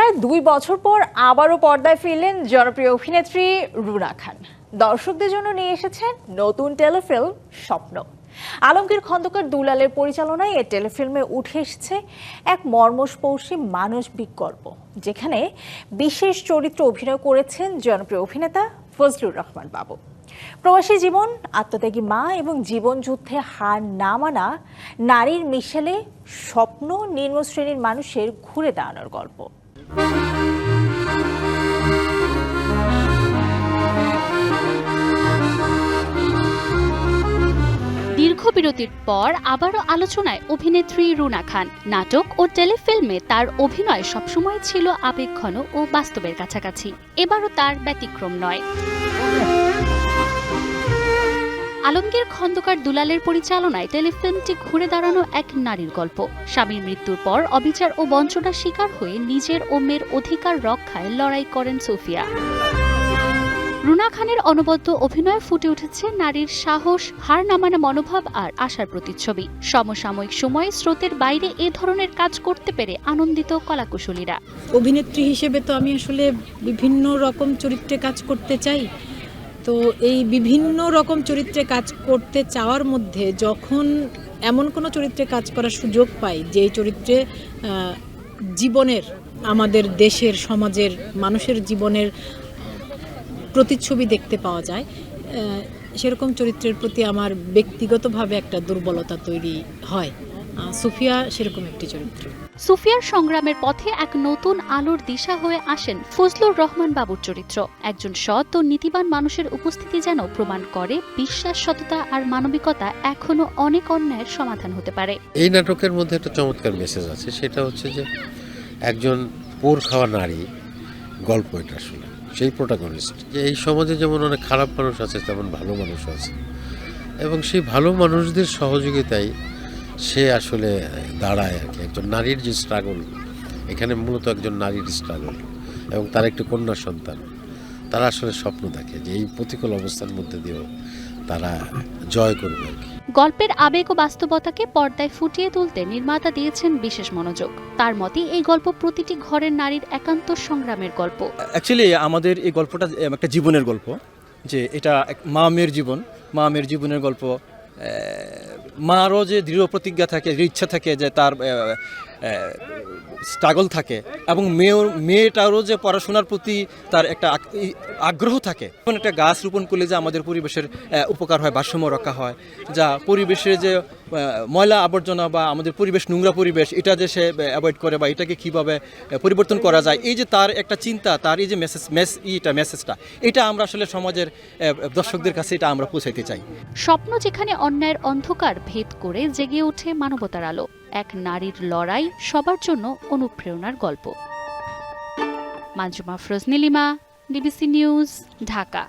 প্রায় দুই বছর পর আবারও পর্দায় ফিরলেন জনপ্রিয় অভিনেত্রী রুনা খান। দর্শকদের জন্য নিয়ে এসেছেন নতুন টেলিফিল্ম স্বপ্ন। আলমগীর খন্দকার দুলালের পরিচালনায় এ টেলিফিল্মে উঠে এসেছে এক মর্মস্পর্শী মানবিক বিকল্প, যেখানে বিশেষ চরিত্র অভিনয় করেছেন জনপ্রিয় অভিনেতা ফজলুর রহমান বাবু। প্রবাসী জীবন, আত্মত্যাগী মা এবং জীবন যুদ্ধে হার না মানা নারীর মিশেলে স্বপ্ন নিম্ন শ্রেণির মানুষের ঘুরে দাঁড়ানোর গল্প। দীর্ঘ বিরতির পর আবারও আলোচনায় অভিনেত্রী রুনা খান। নাটক ও টেলিফিল্মে তার অভিনয় সবসময় ছিল আবেগঘন ও বাস্তবের কাছাকাছি। এবারও তার ব্যতিক্রম নয়। আলমগীর খন্দকার দুলালের পরিচালনায় টেলিফিল্মটি ঘুরে দাঁড়ানো এক নারীর গল্প। স্বামীর মৃত্যুর পর অবিচার ও বঞ্চনার শিকার হয়ে নিজের ও মেয়ের অধিকার রক্ষায় লড়াই করেন সোফিয়া। রুনা খানের অনবদ্য অভিনয়ে ফুটে উঠেছে নারীর সাহস হার নামানো মনোভাব আর আশার প্রতিচ্ছবি। সমসাময়িক সময়ে স্রোতের বাইরে এ ধরনের কাজ করতে পেরে আনন্দিত কলাকুশলীরা। অভিনেত্রী হিসেবে তো আমি আসলে বিভিন্ন রকম চরিত্রে কাজ করতে চাই। তো এই বিভিন্ন রকম চরিত্রে কাজ করতে চাওয়ার মধ্যে যখন এমন কোনো চরিত্রে কাজ করার সুযোগ পাই যে চরিত্রে জীবনের, আমাদের দেশের, সমাজের, মানুষের জীবনের প্রতিচ্ছবি দেখতে পাওয়া যায় সেরকম চরিত্রের প্রতি আমার ব্যক্তিগতভাবে একটা দুর্বলতা তৈরি হয়। সুফিয়া সেরকম একটি চরিত্র। সুফিয়ার সংগ্রামের পথে এক নতুন আলোর দিশা হয়ে আসেন ফজলুর রহমান বাবুর চরিত্র। একজন সৎ ও নীতিবান মানুষের উপস্থিতি যেন প্রমাণ করে বিশ্বাস সততা আর মানবিকতা এখনও অনেক অন্যায়ের সমাধান হতে পারে। এই নাটকের মধ্যে একটা চমৎকার মেসেজ আছে সেটা হচ্ছে যে একজন পোর খাওয়া নারী গল্প এটা আসলে সেই প্রোটাগনিস্ট যে এই সমাজে যেমন অনেক খারাপ মানুষ আছে তেমন ভালো মানুষ আছে। এবং সেই ভালো মানুষদের সহযোগিতায় সে আসলে দাঁড়ায় আর কি। একজন নারীর যে স্ট্রাগল এখানে মূলত একজন নারীর স্ট্রাগল এবং তার একটি কন্যা সন্তান। তারা আসলে স্বপ্ন দেখে যে এই প্রতিকূল অবস্থার মধ্যে দিয়েও তারা জয় করবে আর কি। গল্পের আবেগ ও বাস্তবতাকে পর্দায় ফুটিয়ে তুলতে নির্মাতা দিয়েছেন বিশেষ মনোযোগ। তার মতে এই গল্প প্রতিটি ঘরের নারীর একান্ত সংগ্রামের গল্প। অ্যাকচুয়ালি আমাদের এই গল্পটা একটা জীবনের গল্প যে এটা এক মা মেয়ের জীবন। মা মেয়ের জীবনের গল্প মারও যে দৃঢ় প্রতিজ্ঞা থাকে ইচ্ছা থাকে যে তার স্ট্রাগল থাকে এবং মেয়ের মেয়েটারও যে পড়াশোনার প্রতি তার একটা আগ্রহ থাকে। যেমন একটা গাছ রোপণ করলে যে আমাদের পরিবেশের উপকার হয়, ভারসাম্য রক্ষা হয়, যা পরিবেশে যে ময়লা আবর্জনা বা আমাদের পরিবেশ, নোংরা পরিবেশ, এটা যে সে অ্যাভয়েড করে বা এটাকে কীভাবে পরিবর্তন করা যায়, এই যে তার একটা চিন্তা, তার এই যে মেসেজ মেস ইটা মেসেজটা এটা আমরা আসলে সমাজের দর্শকদের কাছে এটা আমরা পৌঁছাইতে চাই। স্বপ্ন যেখানে অন্যায়ের অন্ধকার ভেদ করে জেগে ওঠে মানবতার আলো। এক নারীর লড়াই সবার জন্য অনুপ্রেরণার গল্প। মাজুমা ফ্রজনিলিমা ডিবিসি নিউজ ঢাকা।